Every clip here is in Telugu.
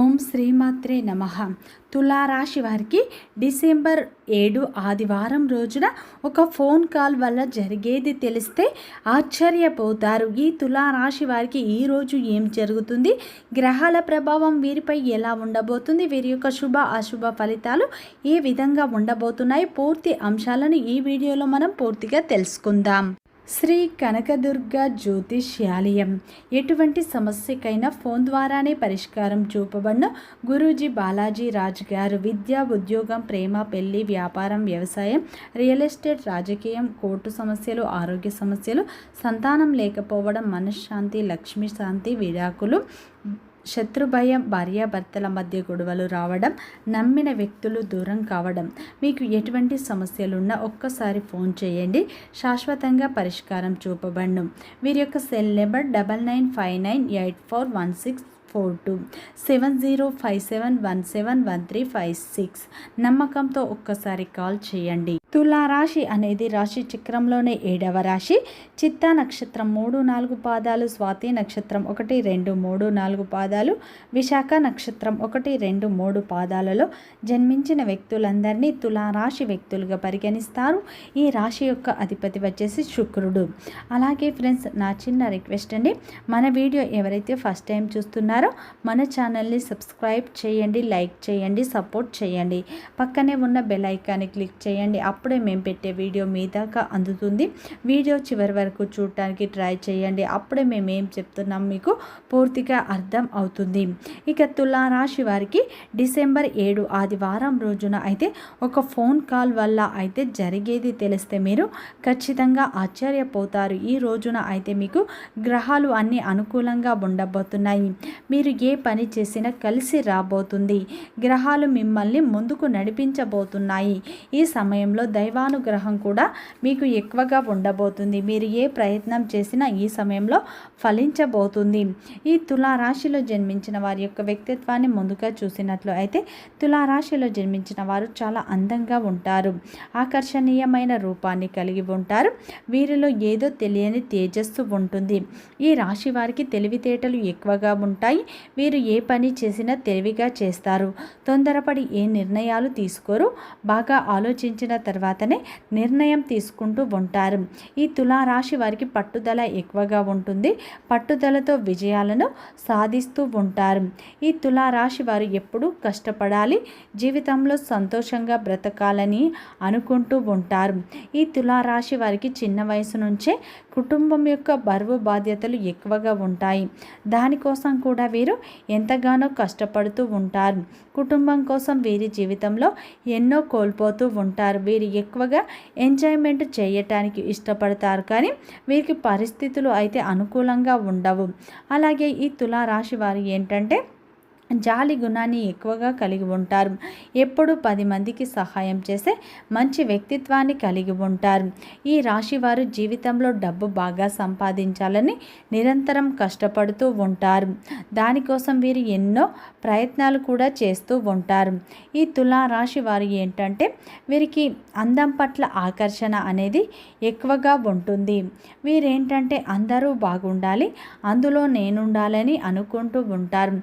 ఓం శ్రీమాత్రే నమ. తులారాశి వారికి డిసెంబర్ ఏడు ఆదివారం రోజున ఒక ఫోన్ కాల్ వల్ల జరిగేది తెలిస్తే ఆశ్చర్యపోతారు. ఈ తులారాశి వారికి ఈరోజు ఏం జరుగుతుంది? గ్రహాల ప్రభావం వీరిపై ఎలా ఉండబోతుంది? వీరి యొక్క శుభ అశుభ ఫలితాలు ఏ విధంగా ఉండబోతున్నాయి? పూర్తి అంశాలను ఈ వీడియోలో మనం పూర్తిగా తెలుసుకుందాం. శ్రీ కనకదుర్గ జ్యోతిష్యాలయం. ఎటువంటి సమస్యకైనా ఫోన్ ద్వారానే పరిష్కారం చూపబడిన గురూజీ బాలాజీ రాజ్ గారు విద్య ఉద్యోగం ప్రేమ పెళ్ళి వ్యాపారం వ్యవసాయం రియల్ ఎస్టేట్ రాజకీయం కోర్టు సమస్యలు ఆరోగ్య సమస్యలు సంతానం లేకపోవడం మనశ్శాంతి లక్ష్మీ శాంతి విడాకులు శత్రుభయం భార్యాభర్తల మధ్య గొడవలు రావడం నమ్మిన వ్యక్తులు దూరం కావడం. మీకు ఎటువంటి సమస్యలున్నా ఒక్కసారి ఫోన్ చేయండి. శాశ్వతంగా పరిష్కారం చూపబడను. వీరి యొక్క cell number double nine five nine eight four one six four two seven zero five seven one seven one three five six నమ్మకంతో ఒక్కసారి కాల్ చేయండి. తులారాశి అనేది రాశి చక్రంలోనే ఏడవ రాశి. చిత్తా నక్షత్రం మూడు నాలుగు పాదాలు స్వాతి నక్షత్రం ఒకటి రెండు మూడు నాలుగు పాదాలు విశాఖ నక్షత్రం ఒకటి రెండు మూడు పాదాలలో జన్మించిన వ్యక్తులందరినీ తులారాశి వ్యక్తులుగా పరిగణిస్తారు. ఈ రాశి యొక్క అధిపతి వచ్చేసి శుక్రుడు. అలాగే ఫ్రెండ్స్ నా చిన్న రిక్వెస్ట్ అండి. మన వీడియో ఎవరైతే ఫస్ట్ టైం చూస్తున్నారో మన ఛానల్ని సబ్స్క్రైబ్ చేయండి లైక్ చేయండి సపోర్ట్ చేయండి. పక్కనే ఉన్న బెల్ ఐకాన్ని క్లిక్ చేయండి. అప్పుడే మేము పెట్టే వీడియో మీ దాకా అందుతుంది. వీడియో చివరి వరకు చూడటానికి ట్రై చేయండి. అప్పుడే మేము ఏం చెప్తున్నాం మీకు పూర్తిగా అర్థం అవుతుంది. ఇక తులారాశి వారికి డిసెంబర్ ఏడు ఆదివారం రోజున అయితే ఒక ఫోన్ కాల్ వల్ల అయితే జరిగేది తెలిస్తే మీరు ఖచ్చితంగా ఆశ్చర్యపోతారు. ఈ రోజున అయితే మీకు గ్రహాలు అన్నీ అనుకూలంగా ఉండబోతున్నాయి. మీరు ఏ పని చేసినా కలిసి రాబోతుంది. గ్రహాలు మిమ్మల్ని ముందుకు నడిపించబోతున్నాయి. ఈ సమయంలో దైవానుగ్రహం కూడా మీకు ఎక్కువగా ఉండబోతుంది. మీరు ఏ ప్రయత్నం చేసినా ఈ సమయంలో ఫలించబోతుంది. ఈ తులారాశిలో జన్మించిన వారి యొక్క వ్యక్తిత్వాన్ని ముందుగా చూసినట్లు అయితే తులారాశిలో జన్మించిన వారు చాలా అందంగా ఉంటారు. ఆకర్షణీయమైన రూపాన్ని కలిగి ఉంటారు. వీరిలో ఏదో తెలియని తేజస్సు ఉంటుంది. ఈ రాశి వారికి తెలివితేటలు ఎక్కువగా ఉంటాయి. వీరు ఏ పని చేసినా తెలివిగా చేస్తారు. తొందరపడి ఏ నిర్ణయాలు తీసుకోరు. బాగా ఆలోచించిన తర్వాతనే నిర్ణయం తీసుకుంటూ ఉంటారు. ఈ తులారాశి వారికి పట్టుదల ఎక్కువగా ఉంటుంది. పట్టుదలతో విజయాలను సాధిస్తూ ఉంటారు. ఈ తులారాశి వారు ఎప్పుడూ కష్టపడాలి. జీవితంలో సంతోషంగా బ్రతకాలని అనుకుంటూ ఉంటారు. ఈ తులారాశి వారికి చిన్న వయసు నుంచే కుటుంబం యొక్క బరువు బాధ్యతలు ఎక్కువగా ఉంటాయి. దానికోసం కూడా వీరు ఎంతగానో కష్టపడుతూ ఉంటారు. కుటుంబం కోసం వీరి జీవితంలో ఎన్నో కోల్పోతూ ఉంటారు. వీరు ఎక్కువగా ఎంజాయ్మెంట్ చేయటానికి ఇష్టపడతారు కానీ వీరికి పరిస్థితులు అయితే అనుకూలంగా ఉండవు. అలాగే ఈ తులారాశి వారు ఏంటంటే జాలి గుణాన్ని ఎక్కువగా కలిగి ఉంటారు. ఎప్పుడు పది మందికి సహాయం చేసే మంచి వ్యక్తిత్వాన్ని కలిగి ఉంటారు. ఈ రాశి వారు జీవితంలో డబ్బు బాగా సంపాదించాలని నిరంతరం కష్టపడుతూ ఉంటారు. దానికోసం వీరు ఎన్నో ప్రయత్నాలు కూడా చేస్తూ ఉంటారు. ఈ తులా రాశి వారు ఏంటంటే వీరికి అందం పట్ల ఆకర్షణ అనేది ఎక్కువగా ఉంటుంది. వీరేంటంటే అందరూ బాగుండాలి అందులో నేనుండాలని అనుకుంటూ ఉంటారు.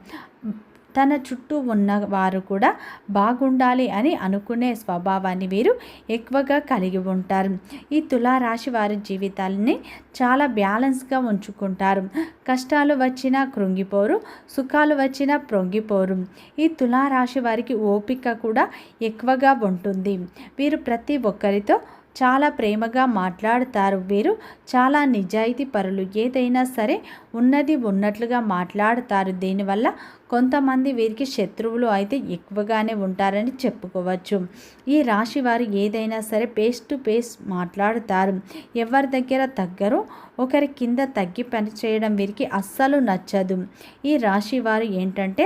తన చుట్టూ ఉన్న వారు కూడా బాగుండాలి అని అనుకునే స్వభావాన్ని వీరు ఎక్కువగా కలిగి ఉంటారు. ఈ తులారాశి వారి జీవితాలని చాలా బ్యాలెన్స్గా ఉంచుకుంటారు. కష్టాలు వచ్చినా కృంగిపోరు సుఖాలు వచ్చినా ప్రొంగిపోరు. ఈ తులారాశి వారికి ఓపిక కూడా ఎక్కువగా ఉంటుంది. వీరు ప్రతి ఒక్కరితో చాలా ప్రేమగా మాట్లాడతారు వీరు. చాలా నిజాయితీ పరులు. ఏదైనా సరే ఉన్నది ఉన్నట్లుగా మాట్లాడతారు. దీనివల్ల కొంతమంది వీరికి శత్రువులు అయితే ఎక్కువగానే ఉంటారని చెప్పుకోవచ్చు. ఈ రాశి వారు ఏదైనా సరే పేస్ టు పేస్ మాట్లాడతారు. ఎవరి దగ్గర తగ్గరు ఒకరి కింద తగ్గి పని చేయడం వీరికి అస్సలు నచ్చదు. ఈ రాశి వారు ఏంటంటే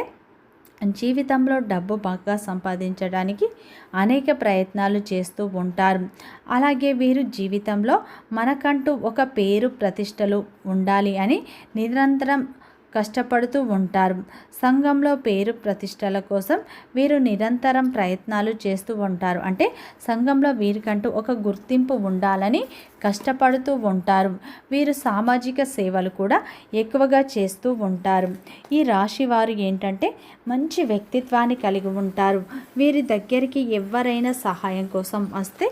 జీవితంలో డబ్బు బాగా సంపాదించడానికి అనేక ప్రయత్నాలు చేస్తూ ఉంటారు. అలాగే వీరు జీవితంలో మనకంటూ ఒక పేరు ప్రతిష్టలు ఉండాలి అని నిరంతరం కష్టపడుతూ ఉంటారు. సంఘంలో పేరు ప్రతిష్టల కోసం వీరు నిరంతరం ప్రయత్నాలు చేస్తూ ఉంటారు. అంటే సంఘంలో వీరికంటూ ఒక గుర్తింపు ఉండాలని కష్టపడుతూ ఉంటారు. వీరు సామాజిక సేవలు కూడా ఎక్కువగా చేస్తూ ఉంటారు. ఈ రాశి వారు ఏంటంటే మంచి వ్యక్తిత్వాన్ని కలిగి ఉంటారు. వీరి దగ్గరికి ఎవరైనా సహాయం కోసం వస్తే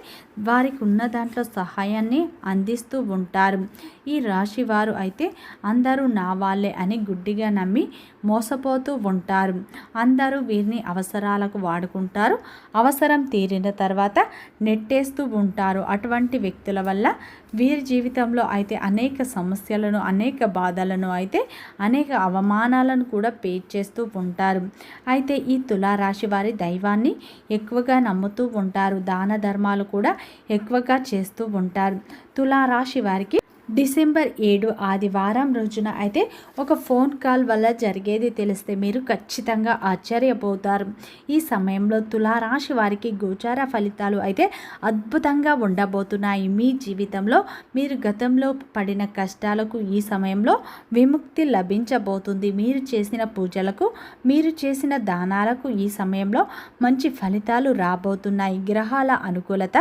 వారికి ఉన్న దాంట్లో సహాయాన్ని అందిస్తూ ఉంటారు. ఈ రాశి వారు అయితే అందరూ నా వాళ్ళే అని గుడ్డిగా నమ్మి మోసపోతూ ఉంటారు. అందరూ వీరిని అవసరాలకు వాడుకుంటారు. అవసరం తీరిన తర్వాత నెట్టేస్తూ ఉంటారు. అటువంటి వ్యక్తుల వల్ల వీరి జీవితంలో అయితే అనేక సమస్యలను అనేక బాధలను అయితే అనేక అవమానాలను కూడా పే చేస్తూ ఉంటారు. అయితే ఈ తులారాశి వారి దైవాన్ని ఎక్కువగా నమ్ముతూ ఉంటారు. దాన ధర్మాలు కూడా ఎక్కువగా చేస్తూ ఉంటారు. తులారాశి వారికి డిసెంబర్ ఏడు ఆదివారం రోజున అయితే ఒక ఫోన్ కాల్ వల్ల జరిగేది తెలిస్తే మీరు ఖచ్చితంగా ఆశ్చర్యపోతారు. ఈ సమయంలో తులారాశి వారికి గోచార ఫలితాలు అయితే అద్భుతంగా ఉండబోతున్నాయి. మీ జీవితంలో మీరు గతంలో పడిన కష్టాలకు ఈ సమయంలో విముక్తి లభించబోతుంది. మీరు చేసిన పూజలకు మీరు చేసిన దానాలకు ఈ సమయంలో మంచి ఫలితాలు రాబోతున్నాయి. గ్రహాల అనుకూలత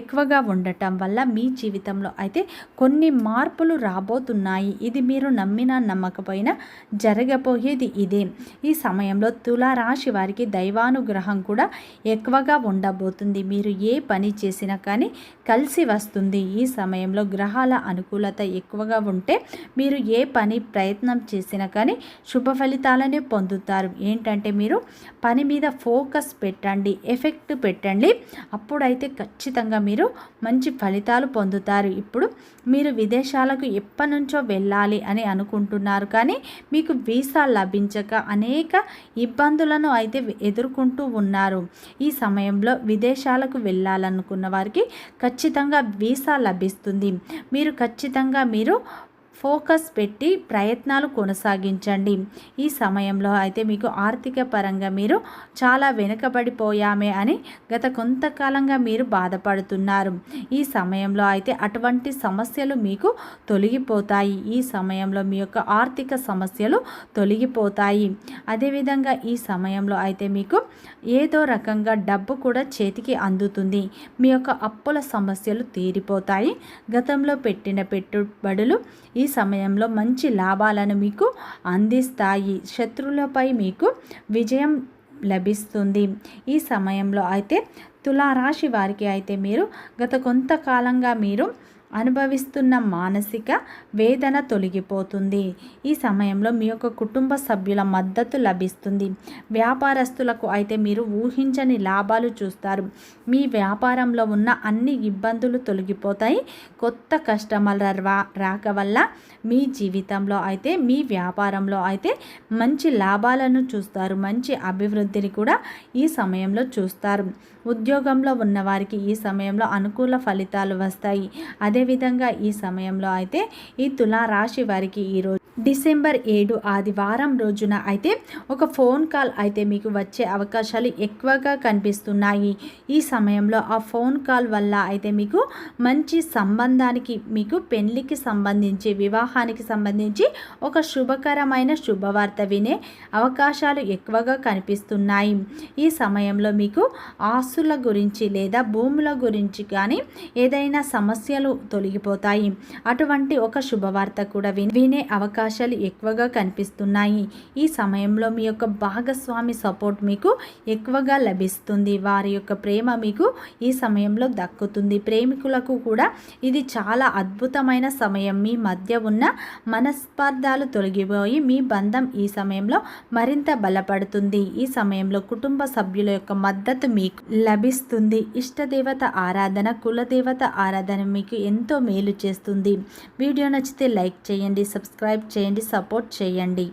ఎక్కువగా ఉండటం వల్ల మీ జీవితంలో అయితే కొన్ని మార్పులు రాబోతున్నాయి. ఇది మీరు నమ్మినా నమ్మకపోయినా జరగబోయేది ఇదే. ఈ సమయంలో తులారాశి వారికి దైవానుగ్రహం కూడా ఎక్కువగా ఉండబోతుంది. మీరు ఏ పని చేసినా కానీ కలిసి వస్తుంది. ఈ సమయంలో గ్రహాల అనుకూలత ఎక్కువగా ఉంటే మీరు ఏ పని ప్రయత్నం చేసినా కానీ శుభ ఫలితాలనే పొందుతారు. ఏంటంటే మీరు పని మీద ఫోకస్ పెట్టండి ఎఫెక్ట్ పెట్టండి. అప్పుడైతే ఖచ్చితంగా మీరు మంచి ఫలితాలు పొందుతారు. ఇప్పుడు మీరు విదేశాలకు ఎప్పటి నుంచో వెళ్ళాలి అని అనుకుంటున్నారు. కానీ మీకు వీసా లభించక అనేక ఇబ్బందులను అయితే ఎదుర్కొంటూ ఉన్నారు. ఈ సమయంలో విదేశాలకు వెళ్ళాలనుకున్న వారికి ఖచ్చితంగా వీసా లభిస్తుంది. మీరు ఖచ్చితంగా మీరు ఫోకస్ పెట్టి ప్రయత్నాలు కొనసాగించండి. ఈ సమయంలో అయితే మీకు ఆర్థిక పరంగా మీరు చాలా వెనుకబడిపోయామే అని గత కొంతకాలంగా మీరు బాధపడుతున్నారు. ఈ సమయంలో అయితే అటువంటి సమస్యలు మీకు తొలగిపోతాయి. ఈ సమయంలో మీ యొక్క ఆర్థిక సమస్యలు తొలగిపోతాయి. అదేవిధంగా ఈ సమయంలో అయితే మీకు ఏదో రకంగా డబ్బు కూడా చేతికి అందుతుంది. మీ యొక్క అప్పుల సమస్యలు తీరిపోతాయి. గతంలో పెట్టిన పెట్టుబడులు ఈ సమయంలో మంచి లాభాలను మీకు అందిస్తాయి. శత్రువులపై మీకు విజయం లభిస్తుంది. ఈ సమయంలో అయితే తులారాశి వారికి అయితే మీరు గత కొంతకాలంగా మీరు అనుభవిస్తున్న మానసిక వేదన తొలగిపోతుంది. ఈ సమయంలో మీ యొక్క కుటుంబ సభ్యుల మద్దతు లభిస్తుంది. వ్యాపారస్తులకు అయితే మీరు ఊహించని లాభాలు చూస్తారు. మీ వ్యాపారంలో ఉన్న అన్ని ఇబ్బందులు తొలగిపోతాయి. కొత్త కస్టమర్ల రా రాక వల్ల మీ జీవితంలో అయితే మీ వ్యాపారంలో అయితే మంచి లాభాలను చూస్తారు. మంచి అభివృద్ధిని కూడా ఈ సమయంలో చూస్తారు. ఉద్యోగంలో ఉన్నవారికి ఈ సమయంలో అనుకూల ఫలితాలు వస్తాయి. అది అదేవిధంగా ఈ సమయంలో అయితే ఈ తులారాశి వారికి ఈరోజు డిసెంబర్ ఏడు ఆదివారం రోజున అయితే ఒక ఫోన్ కాల్ అయితే మీకు వచ్చే అవకాశాలు ఎక్కువగా కనిపిస్తున్నాయి. ఈ సమయంలో ఆ ఫోన్ కాల్ వల్ల అయితే మీకు మంచి సంబంధానికి మీకు పెళ్ళికి సంబంధించి వివాహానికి సంబంధించి ఒక శుభకరమైన శుభవార్త వినే అవకాశాలు ఎక్కువగా కనిపిస్తున్నాయి. ఈ సమయంలో మీకు ఆస్తుల గురించి లేదా భూముల గురించి కానీ ఏదైనా సమస్యలు తొలగిపోతాయి. అటువంటి ఒక శుభవార్త కూడా వినే అవకాశం అవకాశాలు ఎక్కువగా కనిపిస్తున్నాయి. ఈ సమయంలో మీ యొక్క భాగస్వామి సపోర్ట్ మీకు ఎక్కువగా లభిస్తుంది. వారి యొక్క ప్రేమ మీకు ఈ సమయంలో దక్కుతుంది. ప్రేమికులకు కూడా ఇది చాలా అద్భుతమైన సమయం. మీ మధ్య ఉన్న మనస్పర్ధాలు తొలగిపోయి మీ బంధం ఈ సమయంలో మరింత బలపడుతుంది. ఈ సమయంలో కుటుంబ సభ్యుల యొక్క మద్దతు మీకు లభిస్తుంది. ఇష్టదేవత ఆరాధన కులదేవత ఆరాధన మీకు ఎంతో మేలు చేస్తుంది. వీడియో నచ్చితే లైక్ చేయండి సబ్స్క్రైబ్ చేయండి సపోర్ట్ చేయండి.